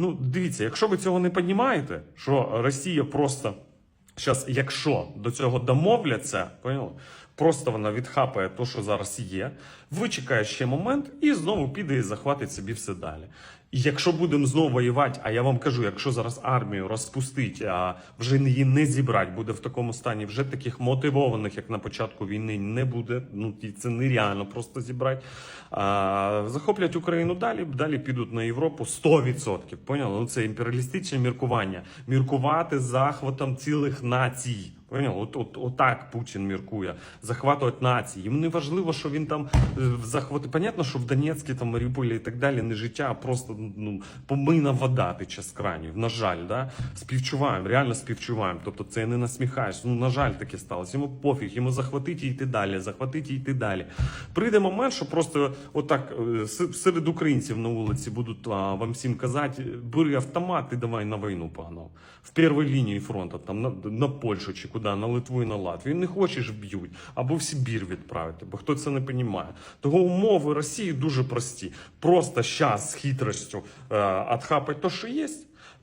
Ну, дивіться, якщо ви цього не піднімаєте, що Росія просто зараз, якщо до цього домовляться, поняли? Просто вона відхапає те, що зараз є, вичекає ще момент і знову піде і захватить собі все далі. І якщо будемо знову воювати, а я вам кажу, якщо зараз армію розпустить, а вже її не зібрати, буде в такому стані, вже таких мотивованих, як на початку війни, не буде. Ну це нереально просто зібрати. А, захоплять Україну далі, далі підуть на Європу 100%. Поняли? Ну це імперіалістичне міркування. Міркувати захватом цілих націй. Поняв? От, от, отак Путін міркує. Захватувати нації. Йому не важливо, що він там е, захвати. Понятно, що в Донецьку, там, Маріуполі і так далі не життя, а просто ну, помийна вода тече з кранів. На жаль, да? співчуваємо, реально співчуваємо. Тобто це я не насміхаюсь. Ну, на жаль, таке сталося. Йому пофіг, йому захватити і йти далі, захватити і йти далі. Прийде момент, що просто отак е, серед українців на вулиці будуть а, вам всім казати, бери автомат і давай на війну погнав. В першій лінії фронту, там на, на Польщу чи куди, на Литву і на Латвію. Не хочеш б'ють або в Сибір відправити, бо хто це не розуміє. Того умови Росії дуже прості. Просто щас з хитростю е, отхапать то, що є,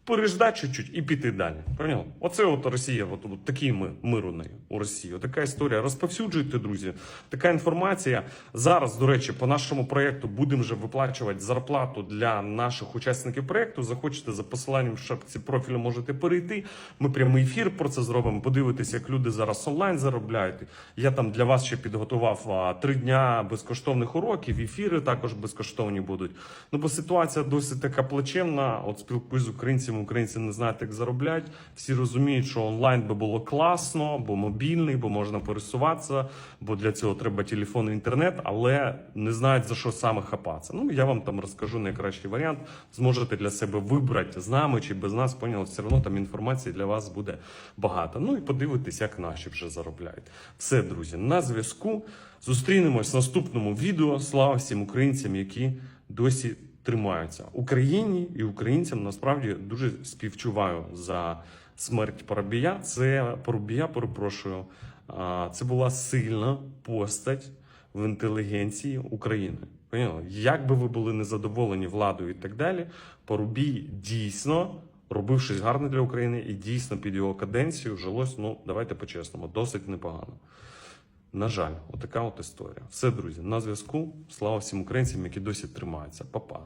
переждати чуть-чуть і піти далі. Поняв? Оце от Росія, от, от такий ми, мир у неї у Росії. От така історія. Розповсюджуйте, друзі. Така інформація. Зараз, до речі, по нашому проєкту будемо вже виплачувати зарплату для наших учасників проєкту. Захочете за посиланням в шапці профілю можете перейти. Ми прямий ефір про це зробимо. Подивитися, як люди зараз онлайн заробляють. Я там для вас ще підготував три дня безкоштовних уроків. Ефіри також безкоштовні будуть. Ну бо ситуація досить така плачевна. От спілкуюсь з українцями, українці не знають, як заробляти. Всі розуміють, що онлайн би було класно, бо мобільний, бо можна пересуватися, бо для цього треба телефон і інтернет, але не знають за що саме хапатися. Ну я вам там розкажу найкращий варіант. Зможете для себе вибрати з нами чи без нас. Поняли, все одно там інформації для вас буде багато. Ну і подивитись, як наші вже заробляють. Все, друзі, на зв'язку. Зустрінемось в наступному відео. Слава всім українцям, які досі тримаються. Україні і українцям насправді дуже співчуваю за смерть Парубія. Це Парубія, перепрошую. Це була сильна постать в інтелігенції України. Поняли? Як би ви були незадоволені владою і так далі, Парубій дійсно робив щось гарне для України і дійсно під його каденцію жилось, ну давайте по-чесному, досить непогано. На жаль, отака от історія. Все, друзі, на зв'язку. Слава всім українцям, які досі тримаються. Па-па.